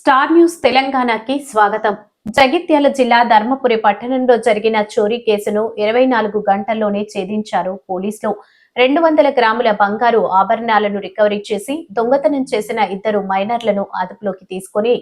Star news తెలంగాణకి స్వాగతం. జగిత్యాల జిల్లా ధర్మపురి పట్టణంలో జరిగిన చోరీ కేసును ఇరవై నాలుగు గంటల్లోనే ఛేదించారు పోలీసులు. రెండు వందల గ్రాముల బంగారు ఆభరణాలను రికవరీ చేసి దొంగతనం చేసిన ఇద్దరు మైనర్లను అదుపులోకి తీసుకుని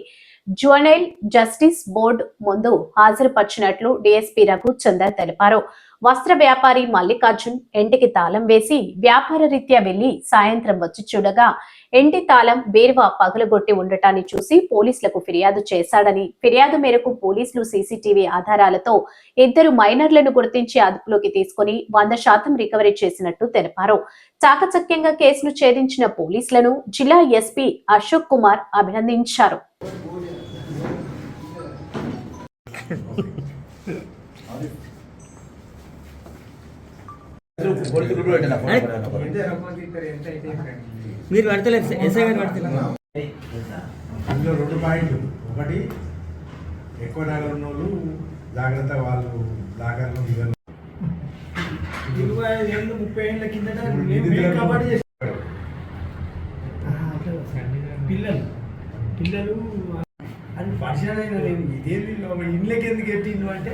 జ్యువెనైల్ జస్టిస్ బోర్డు ముందు హాజరుపరిచినట్లు డీఎస్పీ రఘుచందర్ తెలిపారు. వస్త్ర వ్యాపారి మల్లికార్జున్ ఇంటికి తాళం వేసి వ్యాపార రీత్యా వెళ్ళి సాయంత్రం వచ్చి చూడగా ఇంటి తాళం బీరువా పగలగొట్టి ఉండటాన్ని చూసి పోలీసులకు ఫిర్యాదు చేశాడని ఫిర్యాదు మేరకు పోలీసులు సీసీటీవీ ఆధారాలతో ఇద్దరు మైనర్లను గుర్తించి అదుపులోకి తీసుకుని వంద శాతం రికవరీ చేసినట్టు తెలిపారు. చాకచక్యంగా కేసును ఛేదించిన పోలీసులను జిల్లా ఎస్పీ అశోక్ కుమార్ అభినందించారు. మీరు పడతలేదు. ఎస్ఐ గారు పడతలేదు. ఇందులో రెండు పాయింట్లు. ఒకటి ఎక్కువ నగలు ఉన్న వాళ్ళు జాగ్రత్త వాళ్ళు లాగర్లు దిగలు ఇరవై ఐదు ఏళ్ళు ముప్పై ఏళ్ళ కిందట కబడ్డీ చెప్పాడు. పిల్లలు. పిల్లలు అది పరిశీలన అయినా లేదు ఇదేంది ఇండ్లకి ఎందుకు ఎట్టిండు అంటే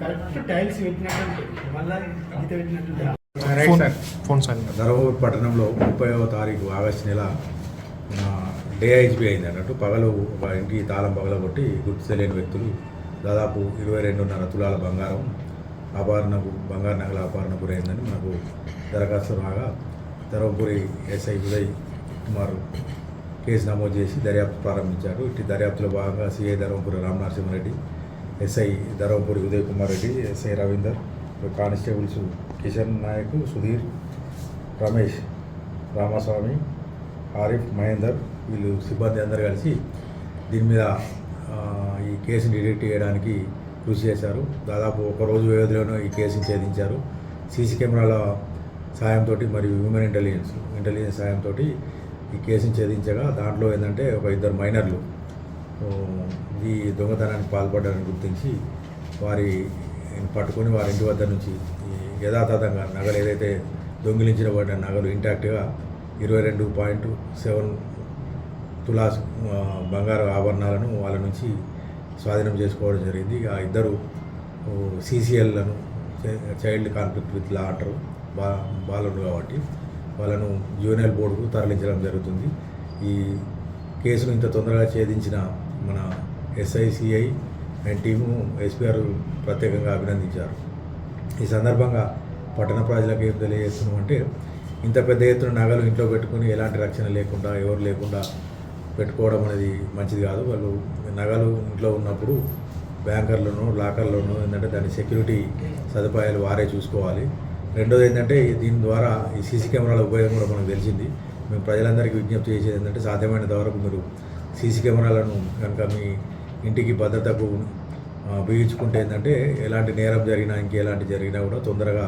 కరెక్ట్ టైల్స్ పెట్టినట్టు ఉంటుంది. మళ్ళా గీత పెట్టినట్టు ధర్మపురి పట్టణంలో ముప్పైవ తారీఖు ఆగస్టు నెల డేఐజీపీ అయింది అన్నట్టు పగలు ఒక ఇంటి తాళం పగలగొట్టి గుర్తు తెలియని వ్యక్తులు దాదాపు ఇరవై రెండున్నర తులాల బంగారం అపహరణకు బంగారు నగల అపహరణ గురైందని మనకు దరఖాస్తు రాగా ధర్మపురి ఎస్ఐ ఉదయ్ కుమార్ కేసు నమోదు చేసి దర్యాప్తు ప్రారంభించారు. ఇటు దర్యాప్తులో భాగంగా CI Dharmapuri Ramanarasimhareddy SI Dharmapuri Uday Kumar Reddy SI Ravinder constables Kishan Naik Sudheer Ramesh Ramaswamy Arif Mahender వీళ్ళు సిబ్బంది అందరు కలిసి దీని మీద ఈ కేసుని డిటెక్ట్ చేయడానికి కృషి చేశారు. దాదాపు ఒక రోజు వ్యవధిలోనే ఈ కేసుని ఛేదించారు. సీసీ కెమెరాల సాయంతో మరియు హ్యూమన్ ఇంటెలిజెన్స్ ఇంటెలిజెన్స్ సాయంతో ఈ కేసుని ఛేదించగా దాంట్లో ఏంటంటే ఒక ఇద్దరు మైనర్లు ఈ దొంగతనానికి పాల్పడ్డారని గుర్తించి వారి పట్టుకొని వారి ఇంటి వద్ద నుంచి యథాతథంగా నగలు ఏదైతే దొంగిలించిన పడిన నగలు ఇంటాక్ట్గా ఇరవై రెండు పాయింట్ సెవెన్ తులాస్ బంగారు ఆభరణాలను వాళ్ళ నుంచి స్వాధీనం చేసుకోవడం జరిగింది. ఆ ఇద్దరు సీసీఎల్లను చైల్డ్ కాన్ఫ్లిక్ట్ విత్ లా అంటారు బా బాలుడు కాబట్టి. వాళ్ళను జూనియర్ బోర్డుకు తరలించడం జరుగుతుంది. ఈ కేసును ఇంత తొందరగా ఛేదించిన మన ఎస్ఐసిఐ అండ్ టీము ఎస్పీఆర్ ప్రత్యేకంగా అభినందించారు. ఈ సందర్భంగా పట్టణ ప్రజలకు ఏం తెలియజేస్తున్నామంటే ఇంత పెద్ద ఎత్తున నగలు ఇంట్లో పెట్టుకుని ఎలాంటి రక్షణ లేకుండా ఎవరు లేకుండా పెట్టుకోవడం అనేది మంచిది కాదు. వాళ్ళు నగలు ఇంట్లో ఉన్నప్పుడు బ్యాంకర్లను లాకర్లను ఏంటంటే దాని సెక్యూరిటీ సదుపాయాలు వారే చూసుకోవాలి. రెండోది ఏంటంటే దీని ద్వారా ఈ సీసీ కెమెరాల ఉపయోగం కూడా మనకు తెలిసింది. మేము ప్రజలందరికీ విజ్ఞప్తి చేసేది ఏంటంటే సాధ్యమైనంత వరకు మీరు సీసీ కెమెరాలను కనుక మీ ఇంటికి భద్రతకు ఆ, బిగించుకుంటే ఏంటంటే ఎలాంటి నేరం జరిగినా ఇంకెలాంటి జరిగినా కూడా తొందరగా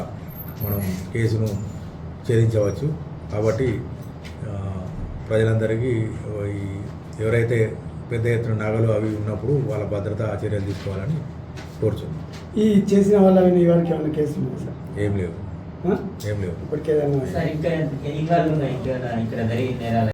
మనం కేసును ఛేదించవచ్చు. కాబట్టి ప్రజలందరికీ ఈ ఎవరైతే పెద్ద ఎత్తున నగలు అవి ఉన్నప్పుడు వాళ్ళ భద్రత చర్యలు తీసుకోవాలని కోరుచున్నాం. ఈ చేసిన వాళ్ళ ఇవాళకి ఏమైనా కేసులు ఏం లేవు? ఏం లేవు ఇప్పటికేదన్నా సార్ ఇంకా ఇంకా ఉన్నాయి ఇంకా ఇక్కడ జరిగిన నేరాలు